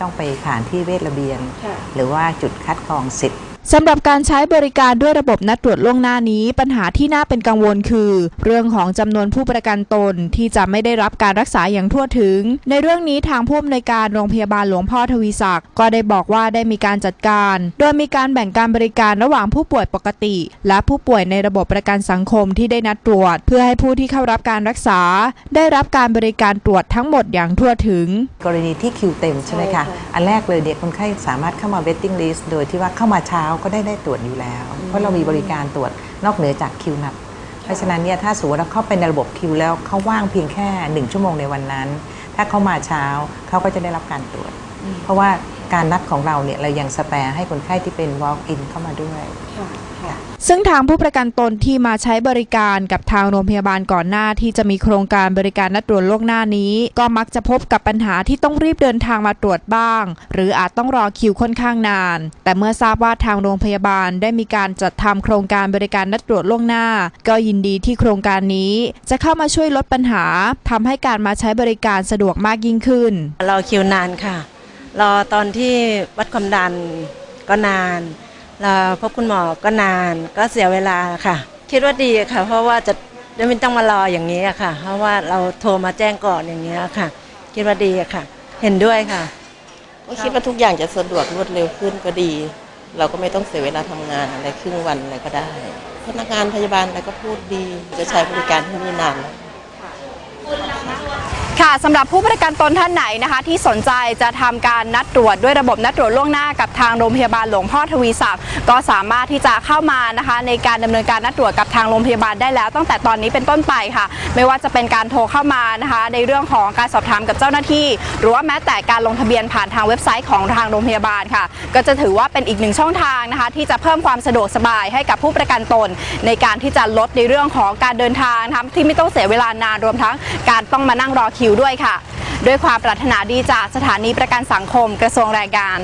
ต้องไปผ่านที่เวชระเบียน หรือว่าจุดคัดกรองสิทธิ์ สำหรับการใช้บริการด้วยระบบนัดตรวจล่วงหน้านี้ ปัญหาที่น่าเป็นกังวลคือ เรื่องของจำนวนผู้ประกันตนที่จะไม่ได้รับการรักษาอย่างทั่วถึง ในเรื่องนี้ทางผู้อำนวยการโรงพยาบาลหลวงพ่อทวีศักดิ์ก็ได้บอกว่าได้มีการจัดการ โดยมีการแบ่งการบริการระหว่างผู้ป่วยปกติ และผู้ป่วยในระบบประกันสังคมที่ได้นัดตรวจ เพื่อให้ผู้ที่เข้ารับการรักษา ได้รับการบริการตรวจทั้งหมดอย่างทั่วถึง กรณีที่คิวเต็มใช่ไหมคะอันแรกเลยเด็กคนไข้สามารถเข้ามา waiting list โดยที่ว่าเข้ามาเช้าก็ได้ได้ตรวจอยู่แล้ว เพราะเรามีบริการตรวจนอกเหนือจากคิวนัดเพราะฉะนั้นเนี่ยถ้าสมมติว่าเข้าไปในระบบคิวแล้วเขาว่างเพียงแค่หนึ่งชั่วโมงในวันนั้น ถ้าเขามาเช้าเขาก็จะได้รับการตรวจ เพราะว่าการนัดของเราเนี่ยเรายังสแปร์ให้คนไข้ที่เป็น walk in เข้ามาด้วย ซึ่งทางผู้ประกันตนที่มาใช้บริการกับทางโรงพยาบาลก่อนหน้าที่จะมีโครงการบริการนัดตรวจล่วงหน้านี้ ก็มักจะพบกับปัญหาที่ต้องรีบเดินทางมาตรวจบ้าง หรืออาจต้องรอคิวค่อนข้างนาน แต่เมื่อทราบว่าทางโรงพยาบาลได้มีการจัดทำโครงการบริการนัดตรวจล่วงหน้า ก็ยินดีที่โครงการนี้ จะเข้ามาช่วยลดปัญหาทำให้การมาใช้บริการสะดวกมากยิ่งขึ้นรอคิวนานค่ะรอตอนที่วัดความดันก็นาน เรอพบคุณหมอก็นานก็เสียเวลาค่ะ คิดว่าดีค่ะ เพราะว่าจะไม่ต้องมารออย่างนี้อะค่ะ เพราะว่าเราโทรมาแจ้งก่อนอย่างนี้ยค่ะ คิดว่าดีอะค่ะ เห็นด้วยค่ะ ก็คิดว่าทุกอย่างจะสะดวกรวดเร็วขึ้นก็ดี เราก็ไม่ต้องเสียเวลาทำงานอะไรครึ่งวันอะไรก็ได้ พนักงานพยาบาลอะไรก็พูดดี จะใช้บริการที่นี่นานแล้ว ค่ะสำหรับผู้ประกันตนท่านไหนนะคะ ที่สนใจจะทำการนัดตรวจด้วยระบบนัดตรวจล่วงหน้ากับทางโรงพยาบาลหลวงพ่อทวีศักดิ์ก็สามารถที่จะเข้ามานะคะ ในการดำเนินการนัดตรวจกับทางโรงพยาบาลได้แล้ว ตั้งแต่ตอนนี้เป็นต้นไปค่ะ ไม่ว่าจะเป็นการโทรเข้ามานะคะ ในเรื่องของการสอบถามกับเจ้าหน้าที่ หรือว่าแม้แต่การลงทะเบียนผ่านทางเว็บไซต์ของทางโรงพยาบาลค่ะ ก็จะถือว่าเป็นอีกหนึ่งช่องทางนะคะ ที่จะเพิ่มความสะดวกสบายให้กับผู้ประกันตน ในการที่จะลดในเรื่องของการเดินทางนะคะที่ไม่ต้องเสียเวลานานรวมทั้งการต้องมานั่งรอคิวด้วยค่ะ ด้วยความปรารถนาดีจากสถานีประกันสังคมกระทรวงแรงงาน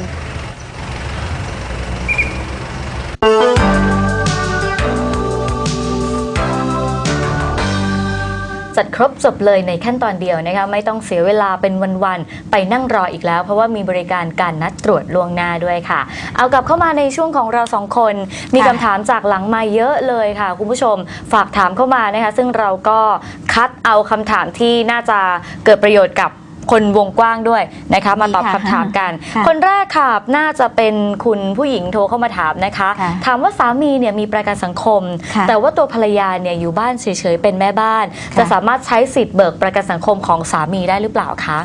จัดครบจบเลยในขั้นตอนเดียวนะคะไม่ต้องเสียเวลาเป็นวันๆไปนั่งรออีกแล้ว เพราะว่ามีบริการการนัดตรวจล่วงหน้าด้วยค่ะ เอากลับเข้ามาในช่วงของเราสองคน มีคำถามจากหลังมาเยอะเลยค่ะ คุณผู้ชมฝากถามเข้ามานะคะซึ่งเราก็คัดเอาคำถามที่น่าจะเกิดประโยชน์กับ คนวงกว้างด้วยนะคะ มาตอบดีค่ะคำถามกัน ค่ะคนแรกค่ะน่าจะเป็นคุณผู้หญิงโทรเข้ามาถามนะคะ ค่ะถามว่าสามีเนี่ยมีประกันสังคม ค่ะแต่ว่าตัวภรรยาเนี่ยอยู่บ้านเฉยๆเป็นแม่บ้าน ค่ะ จะสามารถใช้สิทธิ์เบิกประกันสังคมของสามีได้หรือเปล่าคะ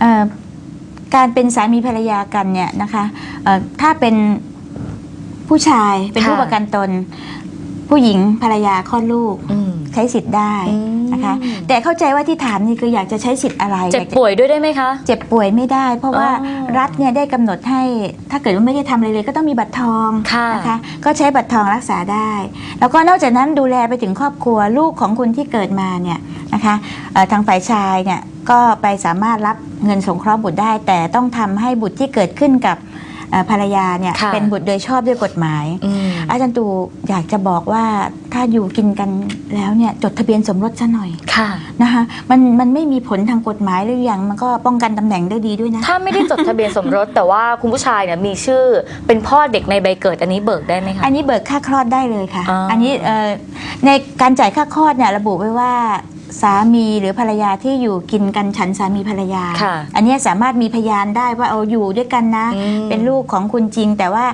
เอ่อการเป็นสามีภรรยากันเนี่ยนะคะเอ่อถ้าเป็นผู้ชายเป็นค่ะ ผู้ประกันตน ผู้หญิงภรรยาคลอดลูกอืมใช้สิทธิ์ได้ อืม นะคะ แต่เข้าใจว่าที่ถามนี่คืออยากจะใช้สิทธิ์อะไรเจ็บอยากจะป่วยด้วยได้ไหมคะ เจ็บป่วยไม่ได้ เพราะว่าอ๋อรัฐเนี่ยได้กำหนดให้ถ้าเกิดว่าไม่ได้ทำอะไรเลยก็ต้องมีบัตรทองค่ะนะคะก็ใช้บัตรทองรักษาได้ แล้วก็นอกจากนั้นดูแลไปถึงครอบครัวลูกของคุณที่เกิดมาเนี่ยนะคะเอ่อทางฝ่ายชายเนี่ยก็ไปสามารถรับเงินสงเคราะห์บุตรได้ แต่ต้องทำให้บุตรที่เกิดขึ้นกับเอ่อภรรยาเนี่ยค่ะเป็นบุตรโดยชอบด้วยกฎหมายอืม อาจารย์ตูอยากจะบอกว่าถ้าอยู่กินกันแล้วเนี่ยจดทะเบียนสมรสซะหน่อยค่ะนะคะมันมันไม่มีผลทางกฎหมายหรืออย่างมันก็ป้องกันตำแหน่งได้ดีด้วยนะ ถ้าไม่ได้จดทะเบียนสมรส แต่ว่าคุณผู้ชายเนี่ยมีชื่อเป็นพ่อเด็กในใบเกิดอันนี้เบิกได้ไหมคะอันนี้เบิกค่าคลอดได้เลยค่ะอ๋ออันนี้เอ่อในการจ่ายค่าคลอดเนี่ยระบุไว้ว่า สามีหรือภรรยาที่อยู่กินกันฉันสามีภรรยา ค่ะอันเนี้ยสามารถมีพยานได้ว่าเอาอยู่ด้วยกันนะ อืม เป็นลูกของคุณจริง แต่ว่า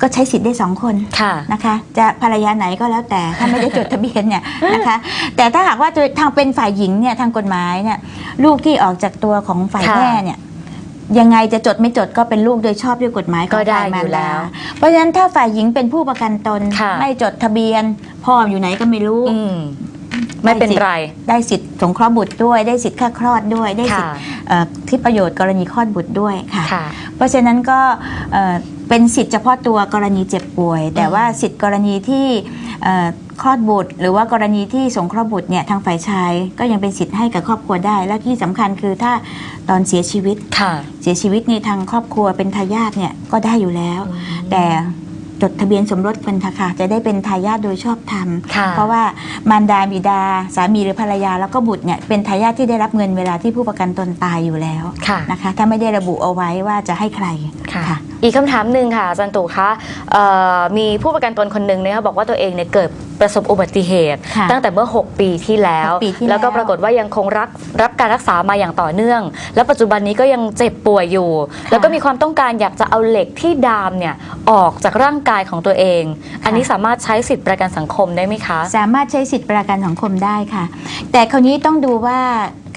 ก็ใช้สิทธิ์ได้สองคน ค่ะ นะคะจะภรรยาไหนก็แล้วแต่ถ้าไม่ได้จดทะเบียนเนี่ยนะคะ แต่ถ้าหากว่าทางเป็นฝ่ายหญิงเนี่ยทางกฎหมายเนี่ยลูกที่ออกจากตัวของฝ่ายค่ะแม่เนี่ยยังไงจะจดไม่จดก็เป็นลูกโดยชอบด้วยกฎหมายของก็ได้ฝ่ายมารอยู่แล้ดาวเพราะฉะนั้นถ้าฝ่ายหญิงเป็นผู้ประกันตนค่ะ ไม่จดทะเบียนพ่ออยู่ไหนก็ไม่รู้ อืม ไม่เป็นไร ได้สิทธิ์สงเคราะห์บุตรด้วย ได้สิทธิ์ค่าคลอดด้วย ได้สิทค่ะธิ์เอ่อที่ประโยชน์กรณีคลอดบุตรด้วยค่ะค่ะเพราะฉะนั้นก็เอ่อเป็นสิทธิ์เฉพาะตัวกรณีเจ็บป่วย แต่ว่าสิทธิ์กรณีที่เอ่อคลอดบุตร หรือว่ากรณีที่สงเคราะห์บุตรเนี่ยทางฝ่ายชายก็ยังเป็นสิทธิ์ให้กับครอบครัวได้ และที่สำคัญคือถ้าตอนเสียชีวิตค่ะเสียชีวิตในทางครอบครัวเป็นทายาทเนี่ยก็ได้อยู่แล้ว แต่ จดทะเบียนสมรสกันค่ะจะได้เป็นทายาทโดยชอบธรรมค่ะเพราะว่ามารดาบิดาสามีหรือภรรยาแล้วก็บุตรเนี่ยเป็นทายาทที่ได้รับเงินเวลาที่ผู้ประกันตนตายอยู่แล้วค่ะนะคะถ้าไม่ได้ระบุเอาไว้ว่าจะให้ใครค่ะอีกคำถามหนึ่งค่ะอาจารย์ตู่คะเอ่อมีผู้ประกันตนคนหนึ่งนะคะบอกว่าตัวเองเนี่ยเกิด ประสบอุบัติเหตุ ค่ะตั้งแต่เมื่อ 6 ปีที่แล้ว หกปีที่แล้วก็แล้วปรากฏว่ายังคงรักรับการรักษามาอย่างต่อเนื่อง แล้วปัจจุบันนี้ก็ยังเจ็บป่วยอยู่แล้วก็มีความต้องการอยากจะเอาเหล็กที่ดามเนี่ยออกจากร่างกายของตัวเอง อันนี้สามารถใช้สิทธิประกันสังคมได้ไหมคะ สามารถใช้สิทธิประกันสังคมได้ค่ะ แต่คราวนี้ต้องดูว่า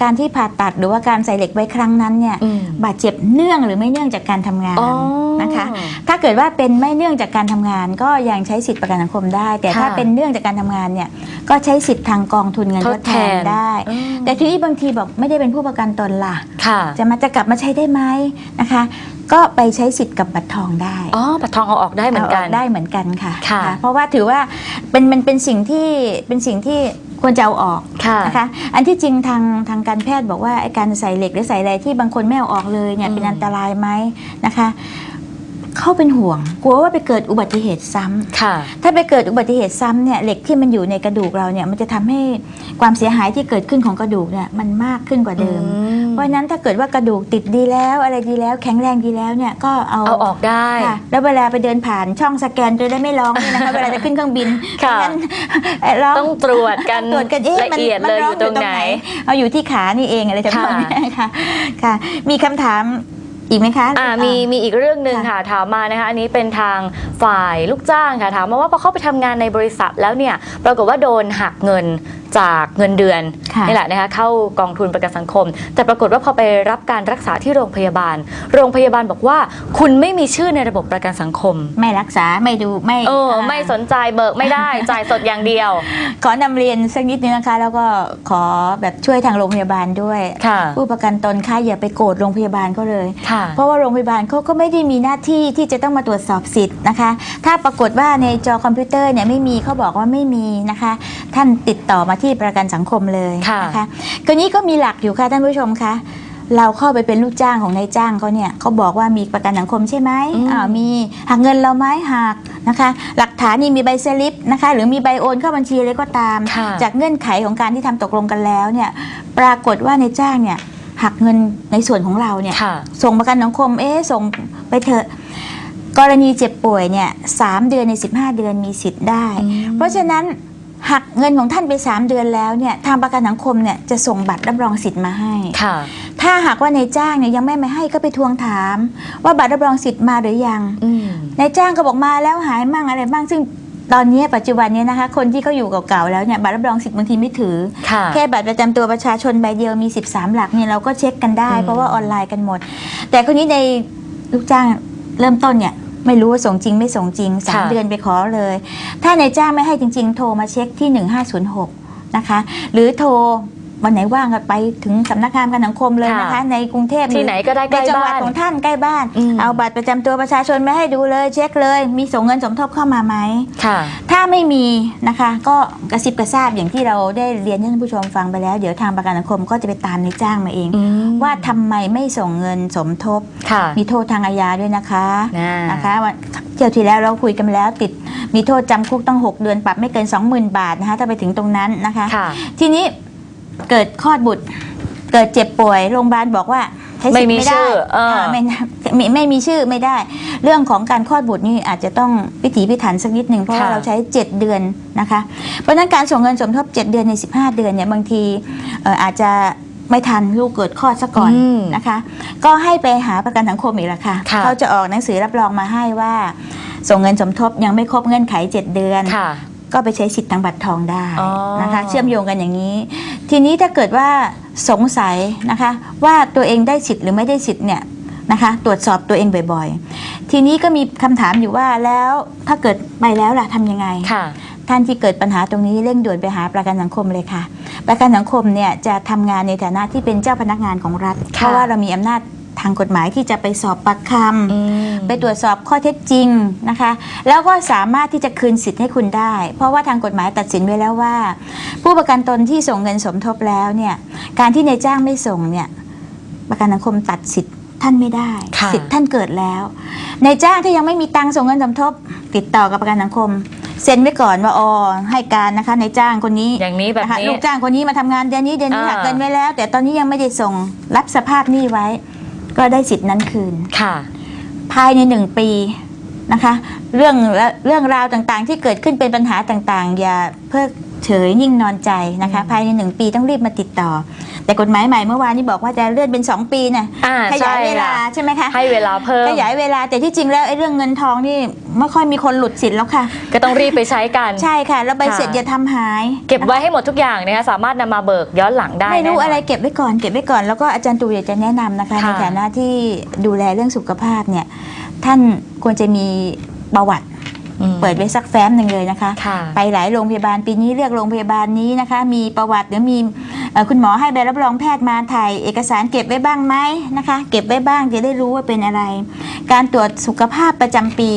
การที่ผ่าตัดหรือว่าการใส่เหล็กไว้ครั้งนั้นเนี่ยอืม บาดเจ็บเนื่องหรือไม่เนื่องจากการทำงานอ๋อนะคะ ถ้าเกิดว่าเป็นไม่เนื่องจากการทำงาน ก็ยังใช้สิทธิประกันสังคมได้ แต่ถ้าค่ะเป็นเนื่องจากการทำงานเนี่ยก็ใช้สิทธิ์ทางกองทุนเงินททดดแทแทนน ได้ อืมแต่ทีนี้บางทีบอกไม่ได้เป็นผู้ประกันตนล่ะ ค่ะจะมาจะกลับมาใช้ได้ไหมนะคะ ก็ไปใช้สิทธิ์กับบัตรทองได้ อ๋อบัตรทองเอาออกได้เหมือนกันาได้เหมือนกันค่ะค่ะ เพราะว่าถือว่าเป็นมันเป็นสิ่งที่เป็นสิ่งที่ ควรจะเอาออกค่ะนะคะอันที่จริงทางทางการแพทย์บอกว่าไอ้การใส่เหล็กหรือใส่อะไรที่บางคนไม่เอาออกเลยเนี่ยอืมเป็นอันตรายไหมนะคะ เขาเป็นห่วง กลัวว่าไปเกิดอุบัติเหตุซ้ำค่ะ ถ้าไปเกิดอุบัติเหตุซ้ำเนี่ยเหล็กที่มันอยู่ในกระดูกเราเนี่ยมันจะทำให้ความเสียหายที่เกิดขึ้นของกระดูกเนี่ยมันมากขึ้นกว่าเดิมอืมเพราะฉะนั้นถ้าเกิดว่ากระดูกติดดีแล้ว อะไรดีแล้วแข็งแรงดีแล้วเนี่ยก็เอาเอาออกได้ค่ะแล้วเวลาไปเดินผ่านช่องสแกนจะได้ไม่ร้องเนี่ยนะคะเวลาจะขึ้นเครื่องบินค่ะไม่งั้นเอ่อร้องต้องตรวจกันตรวจกันเอ๊ะละมันเอียดมันเลยร้อยู่ตรงไหน เอาอยู่ที่ขานี่เองอะไรจะบอกค่ะเนี่ยค่ะค่ะ มีคำถาม อีกไหมคะอ่ามีมีอีกเรื่องหนึ่งค่ะถามมานะคะอันนี้เป็นทางฝ่ายลูกจ้างค่ะถามมาว่าพอเข้าไปทำงานในบริษัทแล้วเนี่ยปรากฏว่าโดนหักเงิน จากเงินเดือนค่ะนี่แหละนะคะเข้ากองทุนประกันสังคม แต่ปรากฏว่าพอไปรับการรักษาที่โรงพยาบาล โรงพยาบาลบอกว่า คุณไม่มีชื่อในระบบประกันสังคม ไม่รักษาไม่ดูไม่เออไม่สนใจเบิกไม่ได้ จ่ายสดอย่างเดียว ขอนำเรียนสักนิดนึงนะคะ แล้วก็ขอแบบช่วยทางโรงพยาบาลด้วยค่ะผู้ประกันตนค่ะอย่าไปโกรธโรงพยาบาลก็เลยค่ะเพราะว่าโรงพยาบาลเขาก็ไม่ได้มีหน้าที่ที่จะต้องมาตรวจสอบสิทธิ์นะคะ ถ้าปรากฏว่าในจอคอมพิวเตอร์เนี่ยไม่มีเขาบอกว่าไม่มีนะคะ ท่านติดต่อมาที่ประกันสังคมเลยค่ะนะคะกรณีก็มีหลักอยู่ค่ะท่านผู้ชมคะเราเข้าไปเป็นลูกจ้างของนายจ้างเขาเนี่ยเขาบอกว่ามีประกันสังคมใช่ไหมอืมอ้าวมีหักเงินเราไหมหักนะคะ หลักฐานนี่มีใบสลิปนะคะ หรือมีใบโอนเข้าบัญชีอะไรก็ตามค่ะจากเงื่อนไขของการที่ทำตกลงกันแล้วเนี่ย ปรากฏว่านายจ้างเนี่ยหักเงินในส่วนของเราเนี่ยค่ะส่งประกันสังคมเอ๊ะส่งไปเถอะกรณีเจ็บป่วยเนี่ยสามเดือนใน 15 เดือนมีสิทธิ์ได้อืมเพราะฉะนั้น หักเงินของท่านไป 3 เดือนแล้วเนี่ยทางประกันสังคมเนี่ยจะส่งบัตรรับรองสิทธิ์มาให้ ค่ะ ถ้าหากว่านายจ้างเนี่ยยังไม่มาให้ก็ไปทวงถาม ว่าบัตรรับรองสิทธิ์มาหรือยังอืม นายจ้างก็บอกมาแล้วหายมั่งอะไรบ้างซึ่งตอนนี้ปัจจุบันเนี้นะคะคนที่เขาอยู่เก่าๆแล้วเนี่ยบัตรรับรองสิทธิ์บางทีไม่ถือ ค่ะ แค่บัตรประจำตัวประชาชนใบเดียวมี 13 หลักเนี่ยเราก็เช็คกันได้ อืม เพราะว่าออนไลน์กันหมด แต่คนนี้ในลูกจ้างเริ่มต้นเนี่ย ไม่รู้ว่าส่งจริงไม่ส่งจริง3เดือนไปขอเลย ถ้านายจ้างไม่ให้จริง ๆ โทรมาเช็คที่ 1506 นะคะ หรือโทร วันไหนว่างก็ไปถึงสำนักงานประกันสังคมเลยนะคะ ในกรุงเทพที่ไหนก็ได้ใกในล้จังหวัดบ้านของท่านใกล้บ้านอืมเอาบัตรประจำตัวประชาชนมาให้ดูเลย เช็คเลย มีส่งเงินสมทบเข้ามาไหมค่ะ ถ้าไม่มีนะคะ ก็กระซิบกระซาบอย่างที่เราได้เรียนให้ท่านผู้ชมฟังไปแล้ว เดี๋ยวทางประกันสังคมก็จะไปตามในายจ้างมาเองอืมว่าทำไมไม่ส่งเงินสมทบค่ะมีโทษทางอาญาด้วยนะคะอ่านนะคะวันเที่ยวที่แล้วเราคุยกันไปแล้วติดมีโทษจำคุกต้อง 6 เดือนปรับไม่เกิน 20,000 บาทนะคะถ้าไปถึงตรงนั้นนะคะค่ะทีนี้ เกิดคลอดบุตร เกิดเจ็บป่วยโรงพยาบาลบอกว่าใช้สิทธิ์ไม่มีไม่ได้ชื่อเอออ่าไม่ไม่ไม่มีชื่อไม่ได้ เรื่องของการคลอดบุตรนี่อาจจะต้องพิถีพิถันสักนิดหนึ่งเพราะว่าเราใช้ 7 เดือนนะคะ เพราะฉะนั้นการส่งเงินสมทบ 7 เดือนใน 15 เดือนเนี่ยบางทีเอ่ออาจจะไม่ทันลูกเกิดคลอดซะก่อนอืมนะคะ ก็ให้ไปหาประกันสังคมอีกละค่ะค่ะเขาจะออกหนังสือรับรองมาให้ว่า ส่งเงินสมทบยังไม่ครบเงื่อนไข 7 เดือนค่ะก็ไปใช้สิทธิ์ทางบัตรทองได้อ๋อนะคะ เชื่อมโยงกันอย่างนี้ ทีนี้ถ้าเกิดว่าสงสัยนะคะว่าตัวเองได้สิทธิ์หรือไม่ได้สิทธิ์เนี่ยนะคะตรวจสอบตัวเองบ่อยๆ ทีนี้ก็มีคำถามอยู่ว่าแล้วถ้าเกิดไปแล้วล่ะทำยังไงค่ะท่านที่เกิดปัญหาตรงนี้เร่งด่วนไปหาประกันสังคมเลยค่ะ ประกันสังคมเนี่ยจะทำงานในฐานะที่เป็นเจ้าพนักงานของรัฐเพราะว่าเรามีอำนาจ ทางกฎหมายที่จะไปสอบปากคำอืมไปตรวจสอบข้อเท็จจริงนะคะ แล้วก็สามารถที่จะคืนสิทธิ์ให้คุณได้ เพราะว่าทางกฎหมายตัดสินไว้แล้วว่า ผู้ประกันตนที่ส่งเงินสมทบแล้วเนี่ยการที่นายจ้างไม่ส่งเนี่ยประกันสังคมตัดสิทธิ์ท่านไม่ได้ค่ะสิทธิ์ท่านเกิดแล้วในายจ้างที่ยังไม่มีตังค์ส่งเงินสมทบ ติดต่อกับประกันสังคมเซ็นไว้ก่อนว่าอ๋อให้การนะคะในายจ้างคนนี้อย่างนี้แบบนะคะนี้ลูกจ้างคนนี้มาทำงานเดือนนี้เดือนนี้อ่าหักเงินไว้แล้ว แต่ตอนนี้ยังไม่ได้ส่งรับสภาพหนี้ไว้ ก็ได้สิทธิ์นั้นคืน ค่ะ ภายในหนึ่งปีนะคะ เรื่องเรื่องราวต่างๆ ที่เกิดขึ้นเป็นปัญหาต่างๆ อย่าเพิก เฉยนิ่งนอนใจนะคะ ภายในหนึ่งปีต้องรีบมาติดต่อ แต่กฎหมายใหม่เมื่อวานนี้บอกว่าจะเลื่อนเป็น 2 ปีนะอ่าขยายใช่เวลาค่ะใช่ไหมคะให้เวลาเพิ่มขยายเวลาแต่ที่จริงแล้วไอ้เรื่องเงินทองนี่ไม่ค่อยมีคนหลุดสิทธิ์แล้วค่ะ ก็ต้องรีบไปใช้กันใช่ค่ะแล้วใบเสร็จค่ะอย่าทำหาย เก็บไว้ให้หมดทุกอย่างนะคะสามารถนำมาเบิกย้อนหลังได้ไม่รู้แน่นนอะไรเก็บไว้ก่อนเก็บไว้ก่อนแล้วก็อาจารย์ตูอยากจะแนะนำนะคะค่ะในฐานะที่ดูแลเรื่องสุขภาพเนี่ยท่านควรจะมีประวัติอืม เปิดไว้สักแฟ้มหนึ่งเลยนะคะค่ะไปหลายโรงพยาบาลปีนี้เลือกโรงพยาบาลนี้นะคะ มีประวัติหรือมีเอ่อคุณหมอให้ใบรับรองแพทย์มาถ่ายเอกสารเก็บไว้บ้างไหมนะคะ เก็บไว้บ้างจะได้รู้ว่าเป็นอะไร การตรวจสุขภาพประจำปี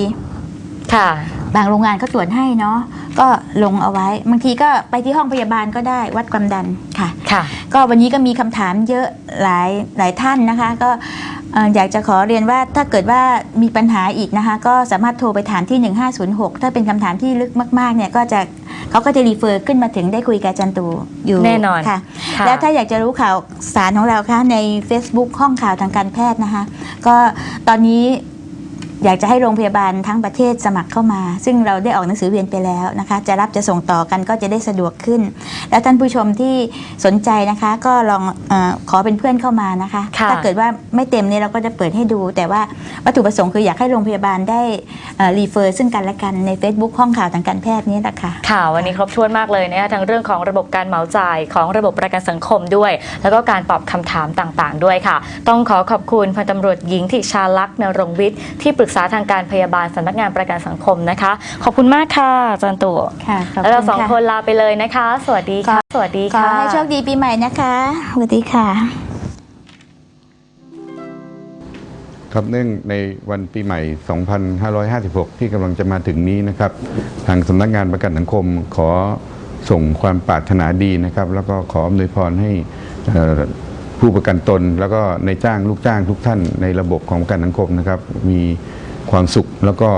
ค่ะบางโรงงานก็ตรวจให้เนาะก็ลงเอาไว้ บางทีก็ไปที่ห้องพยาบาลก็ได้วัดความดันค่ะค่ะ ก็วันนี้ก็มีคำถามเยอะหลายหลายท่านนะคะ ก็เอ่ออยากจะขอเรียนว่าถ้าเกิดว่ามีปัญหาอีกนะคะก็สามารถโทรไปถามที่ 1506 ถ้าเป็นคำถามที่ลึกมากๆเนี่ยก็จะเขาก็จะรีเฟอร์ขึ้นมาถึงได้คุยกับอาจารย์ตูอยู่แน่นอนค่ะค่ะ แล้วถ้าอยากจะรู้ข่าวสารของเราค่ะใน Facebook ห้องข่าวทางการแพทย์นะคะก็ตอนนี้ อยากจะให้โรงพยาบาลทั้งประเทศสมัครเข้ามา ซึ่งเราได้ออกหนังสือเวียนไปแล้วนะคะ จะรับจะส่งต่อกันก็จะได้สะดวกขึ้น แล้วท่านผู้ชมที่สนใจนะคะ ก็ลองเออขอเป็นเพื่อนเข้ามานะคะค่ะถ้าเกิดว่าไม่เต็มเนี่ยเราก็จะเปิดให้ดู แต่ว่าวัตถุประสงค์คืออยากให้โรงพยาบาลได้รีเฟอร์ซึ่งกันและกันใน Facebook ห้องข่าวทางการแพทย์นี้แหละค่ะค่ะวันนี้ครบถ้วนมากเลยนะคะทั้งเรื่องของระบบการเหมาจ่ายของระบบประกันสังคมด้วย แล้วก็การตอบคำถามต่างๆ ด้วยค่ะ ต้องขอขอบคุณพันตำรวจหญิงทิชาลักษณ์นรงค์วิทย์ที่ปรึกษาทางการพยาบาลสำนักงานประกันสังคมนะคะ ขอบคุณมากค่ะอาจารย์ตู่ค่ะขอบแล้วเราคุณสองค่ะคนลาไปเลยนะคะ สวัสดีค่ะ สวัสดีขอค่ะให้โชคดีปีใหม่นะคะสวัสดีค่ะครับเนื่องในวันปีใหม่ 2556 ที่กำลังจะมาถึงนี้นะครับ ทางสำนักงานประกันสังคมขอส่งความปรารถนาดีนะครับ แล้วก็ขออำนวยพรให้เอ่อผู้ประกันตน แล้วก็ในจ้างลูกจ้างทุกท่านในระบบของประกันสังคมนะครับ มี ความสุขแล้วก็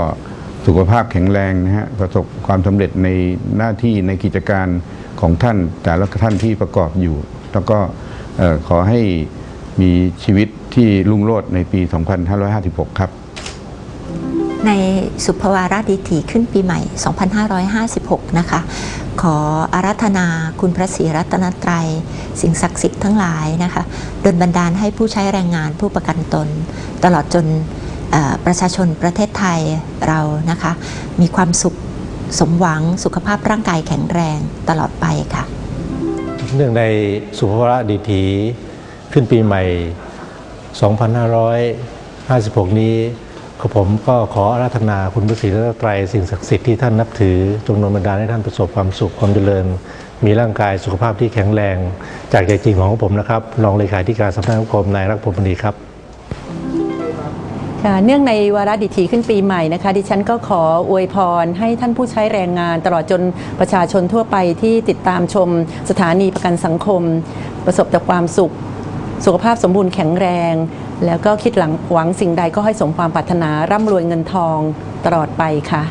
สุขภาพแข็งแรงนะฮะประสบความสำเร็จในหน้าที่ในกิจการของท่านแต่ละท่านที่ประกอบอยู่ แล้วก็ขอให้มีชีวิตที่รุ่งโรจน์ในปี 2556 ครับ ในสุภวาระดิถีขึ้นปีใหม่ 2556 นะคะ ขออารัธนาคุณพระศรีรัตนตรัย สิ่งศักดิ์สิทธิ์ทั้งหลายนะคะดลบันดาลให้ผู้ใช้แรงงานผู้ประกันตน ตลอดจน ประชาชนประเทศไทยเรานะคะ มีความสุขสมหวังสุขภาพร่างกายแข็งแรงตลอดไปค่ะ เนื่องในสุภวรดีถีขึ้นปีใหม่ 2556 นี้ผมก็ขออาราธนาคุณพระศรีรัตนตรัยสิ่งศักดิ์สิทธิ์ที่ท่านนับถือ จงนบันดาลให้ท่านประสบความสุขความเจริญ มีร่างกายสุขภาพที่แข็งแรง จากใจจริงของผมนะครับรองเลขาธิการสำนักงานสังคมนายรักพลมณีครับ เนื่องในวาระดิถีขึ้นปีใหม่นะคะดิฉันก็ขออวยพรให้ท่านผู้ใช้แรงงานตลอดจนประชาชนทั่วไปที่ติดตามชมสถานีประกันสังคม ประสบแต่ความสุข สุขภาพสมบูรณ์แข็งแรง แล้วก็คิดหลังหวังสิ่งใดก็ให้สมความปรารถนาร่ำรวยเงินทองตลอดไปค่ะ